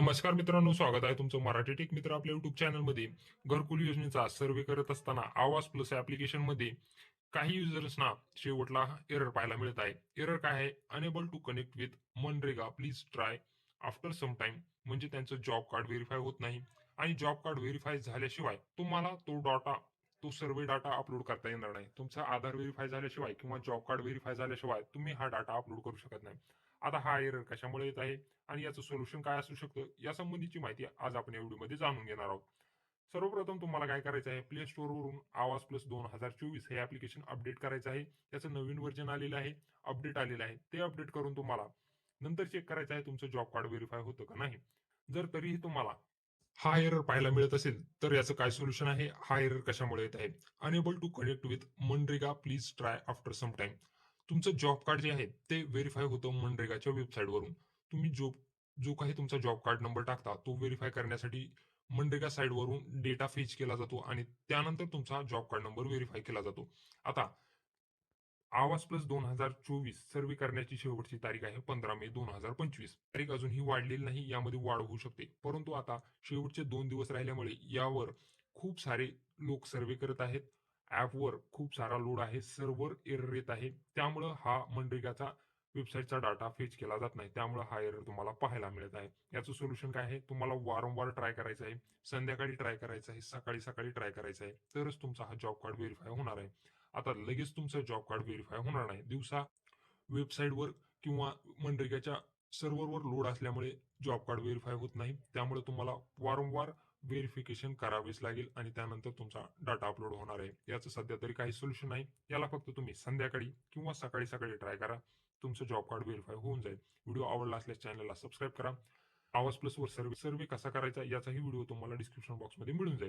नमस्कार मित्रांनो स्वागत आहे तुमचं मराठी टेक मित्र आपल्या युट्यूब चॅनलमध्ये घरकुल योजनेचा सर्वे करत असताना आवाज प्लस ऍप्लिकेशनमध्ये काही युजर्सना शेवटला एरर पाहायला मिळत आहे. एरर काय आहे? Unable to connect with MNREGA please try after some time म्हणजे त्यांचं जॉब कार्ड व्हेरीफाय होत नाही. आणि जॉब कार्ड व्हेरीफाय झाल्याशिवाय तुम्हाला तो डाटा तो सर्व डाटा अपलोड करता येणार नाही. तुमचा आधार व्हेरीफाय झाल्याशिवाय किंवा जॉब कार्ड व्हेरीफाय झाल्याशिवाय तुम्ही हा डाटा अपलोड करू शकत नाही. आता हा एरर कशामुळे येत आहे आणि याचं सोल्युशन काय असू शकतं या संबंधीची माहिती आज आपण या व्हिडिओमध्ये जाणून घेणार आहोत. सर्वप्रथम तुम्हाला काय करायचं आहे प्ले स्टोअरवरून आवाज प्लस दोन हजार चोवीस हे ऍप्लिकेशन अपडेट करायचं आहे. त्याचं नवीन व्हर्जन आलेलं आहे अपडेट आलेलं आहे. ते अपडेट करून तुम्हाला नंतर चेक करायचं आहे तुमचं जॉब कार्ड व्हेरीफाय होतं का नाही. जर तरीही तुम्हाला हा एरर पाहायला मिळत असेल तर याचं काय सोल्युशन आहे? हा एरर कशामुळे येत आहे? Unable to connect with MNREGA please try after some time तुमचं जॉब कार्ड जे आहे ते व्हेरीफाय होतं मनरेगाच्या वेबसाईटवरून तुम्ही जो जो काही तुमचा जॉब कार्ड नंबर टाकता तो व्हेरीफाय करण्यासाठी मनरेगा साईडवरून डेटा फेच केला जातो आणि त्यानंतर तुमचा जॉब कार्ड नंबर व्हेरीफाय केला जातो. आता आवाज प्लस दोन हजार चोवीस सर्वे करण्याची शेवटची तारीख आहे पंधरा मे दोन हजार पंचवीस. तारीख अजूनही वाढलेली नाही यामध्ये वाढ होऊ शकते. परंतु आता शेवटचे दोन दिवस राहिल्यामुळे यावर खूप सारे लोक सर्वे करत आहेत. ऍपवर खूप सारा लोड आहे सर्व्हर एरर येत आहे. त्यामुळं हा मनरेगाचा वेबसाईटचा डाटा फेच केला जात नाही. त्यामुळे हा एरर तुम्हाला पाहायला मिळत आहे. याचं सोल्युशन काय आहे? तुम्हाला वारंवार ट्राय करायचं आहे. संध्याकाळी ट्राय करायचं आहे. सकाळी सकाळी ट्राय करायचं आहे. तरच तुमचा हा जॉब कार्ड व्हेरीफाय होणार आहे. आता लगेच तुमचं जॉब कार्ड व्हेरीफाय होणार नाही. दिवसा वेबसाईटवर किंवा मनरेगाच्या सर्व्हरवर लोड असल्यामुळे जॉब कार्ड व्हेरीफाय होत नाही. त्यामुळे तुम्हाला वारंवार व्हेरिफिकेशन करावेच लागेल आणि त्यानंतर तुमचा डाटा अपलोड होणार आहे. याचं सध्या तरी काही सोल्युशन नाही. याला फक्त तुम्ही संध्याकाळी किंवा सकाळी सकाळी ट्राय करा. तुमचं जॉब कार्ड व्हेरीफाय होऊन जाईल. व्हिडिओ आवडला असल्यास चॅनलला सबस्क्राईब करा. आवाज प्लस वर सर्वे सर्वे कसा करायचा याचाही व्हिडिओ तुम्हाला डिस्क्रिप्शन बॉक्समध्ये मिळून जाईल.